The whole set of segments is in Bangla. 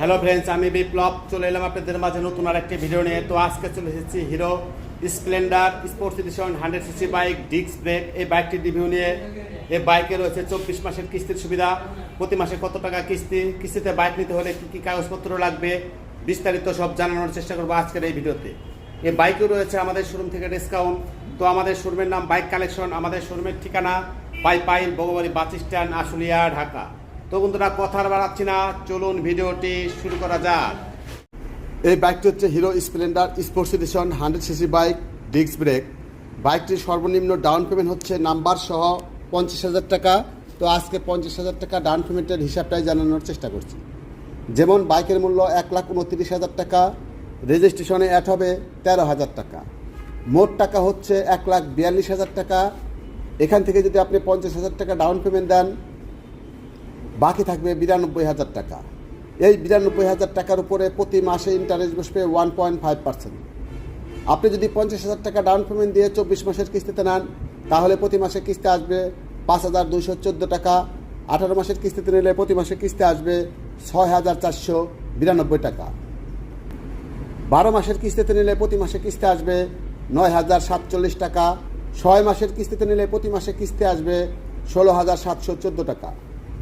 হ্যালো ফ্রেন্ডস আমি বিপ্লব। চলে এলাম আপনাদের মাঝে নতুন আর একটি ভিডিও নিয়ে। তো আজকে চলে এসেছি Hero Splendor sports edition hundred CC bike disc brake এই বাইকটির রিভিউ নিয়ে এই বাইকে রয়েছে চব্বিশ মাসের কিস্তির সুবিধা। প্রতি মাসে কত টাকা কিস্তি? কিস্তিতে বাইক নিতে হলে কী কী কাগজপত্র লাগবে? বিস্তারিত সব জানানোর চেষ্টা করব আজকের এই ভিডিওতে এই বাইকও রয়েছে আমাদের শোরুম থেকে ডিসকাউন্ট তো আমাদের শোরুমের নাম বাইক কালেকশন আমাদের শোরুমের ঠিকানা পাইপাইল বগবাড়ি বাস স্ট্যান্ড, আশুলিয়া, ঢাকা। তো বন্ধুরা কথা বাড়াচ্ছি না, চলুন ভিডিওটি শুরু করা যাক। এই বাইকটি হচ্ছে Hero Splendor sports edition hundred CC bike, disc brake. বাইকটির সর্বনিম্ন ডাউন পেমেন্ট হচ্ছে নাম্বার সহ পঞ্চাশ হাজার টাকা। তো আজকে পঞ্চাশ হাজার টাকা ডাউন পেমেন্টের হিসাবটাই জানানোর চেষ্টা করছি। যেমন বাইকের মূল্য এক লাখ উনত্রিশ হাজার টাকা, রেজিস্ট্রেশনে অ্যাড হবে তেরো হাজার টাকা। মোট টাকা হচ্ছে এক লাখ বিয়াল্লিশ হাজার টাকা। এখান থেকে যদি আপনি পঞ্চাশ হাজার টাকা ডাউন পেমেন্ট দেন বাকি থাকবে বিরানব্বই হাজার টাকা। এই বিরানব্বই হাজার টাকার উপরে প্রতি মাসে ইন্টারেস্ট বসবে ওয়ান পয়েন্ট ফাইভ পার্সেন্ট আপনি যদি পঞ্চাশ হাজার টাকা ডাউন পেমেন্ট দিয়ে চব্বিশ মাসের কিস্তিতে নেন, তাহলে প্রতি মাসে কিস্তি আসবে পাঁচ হাজার দুশো চোদ্দ টাকা। আঠারো মাসের কিস্তিতে নিলে প্রতি মাসে কিস্তি আসবে ছয় হাজার চারশো বিরানব্বই টাকা। বারো মাসের কিস্তিতে নিলে প্রতি মাসে কিস্তি আসবে নয় হাজার সাতচল্লিশ টাকা। ছয় মাসের কিস্তিতে নিলে প্রতি মাসে কিস্তি আসবে ষোলো হাজার সাতশো চোদ্দ টাকা।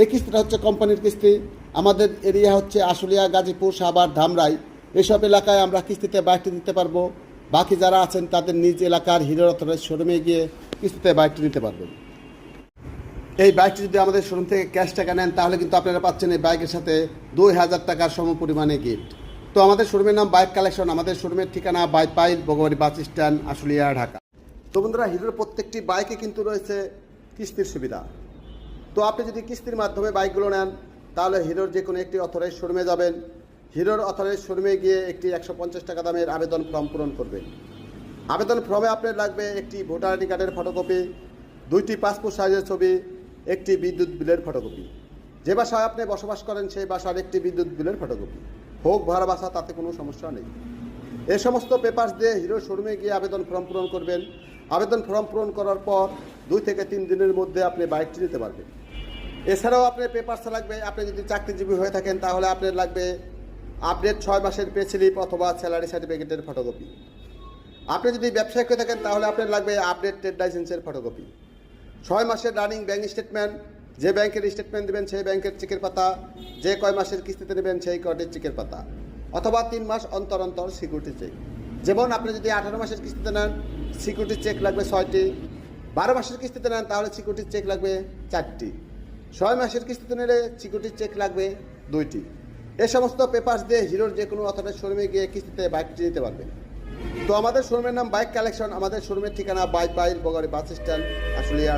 এই কিস্তিটা হচ্ছে কোম্পানির কিস্তি। আমাদের এরিয়া হচ্ছে আশুলিয়া, গাজীপুর, সাভার, ধামরাই। এসব এলাকায় আমরা কিস্তিতে বাইকটি দিতে পারব। বাকি যারা আছেন, তাদের নিজ এলাকার হিরো অথবা শোরুমে গিয়ে কিস্তিতে বাইকটি নিতে পারবেন। এই বাইকটি যদি আমাদের শোরুম থেকে ক্যাশ টাকা নেন, তাহলে কিন্তু আপনারা পাচ্ছেন এই বাইকের সাথে দুই হাজার টাকার সম পরিমাণে গিফট তো আমাদের শোরুমের নাম বাইক কালেকশন, আমাদের শোরুমের ঠিকানা বাইপাইল বগবাড়ি বাস স্ট্যান্ড, আশুলিয়া, ঢাকা। তো বন্ধুরা, হিরোর প্রত্যেকটি বাইকে কিন্তু রয়েছে কিস্তির সুবিধা। তো আপনি যদি কিস্তির মাধ্যমে বাইকগুলো নেন, তাহলে হিরোর যে কোনো একটি অথরাইজ শোরুমে যাবেন। হিরোর অথরাইজ শোরুমে গিয়ে একটি একশো পঞ্চাশ টাকা দামের আবেদন ফর্ম পূরণ করবেন। আবেদন ফর্মে আপনার লাগবে একটি ভোটার আইডি কার্ডের ফটোকপি দুইটি পাসপোর্ট সাইজের ছবি, একটি বিদ্যুৎ বিলের ফটোকপি যে বাসায় আপনি বসবাস করেন, সেই বাসার একটি বিদ্যুৎ বিলের ফটোকপি হোক ভাড়া বাসা, তাতে কোনো সমস্যা নেই। এ সমস্ত পেপার্স দিয়ে হিরো শোরুমে গিয়ে আবেদন ফর্ম পূরণ করবেন। আবেদন ফর্ম পূরণ করার পর দুই থেকে তিন দিনের মধ্যে আপনি বাইকটি নিতে পারবেন। এছাড়াও আপনার পেপার্স লাগবে, আপনি যদি চাকরিজীবী হয়ে থাকেন, তাহলে আপনার লাগবে আপডেট ছয় মাসের পে স্লিপ অথবা স্যালারি সার্টিফিকেটের ফটোকপি আপনি যদি ব্যবসায়িক হয়ে থাকেন, তাহলে আপনার লাগবে আপডেট ট্রেড লাইসেন্সের ফটোকপি ছয় মাসের রানিং ব্যাংক স্টেটমেন্ট যে ব্যাংকের স্টেটমেন্ট দেবেন, সেই ব্যাংকের চেকের পাতা, যে কয় মাসের কিস্তিতে নেবেন সেই কয়টির চেকের পাতা, অথবা তিন মাস অন্তর অন্তর সিকিউরিটি চেক যেমন আপনি যদি আঠারো মাসের কিস্তিতে নেন সিকিউরিটি চেক লাগবে ছয়টি, বারো মাসের কিস্তিতে নেন, তাহলে সিকিউরিটি চেক লাগবে চারটি। ছয় মাসের কিস্তিতে নিলে সিকিউরিটি চেক লাগবে দুইটি। এ সমস্ত পেপার্স দিয়ে হিরোর যে কোনো অথবা শোরুমে গিয়ে কিস্তিতে বাইকটি দিতে পারবে। তো আমাদের শোরুমের নাম বাইক কালেকশন আমাদের শোরুমের ঠিকানা Baipail bus stand, Ashulia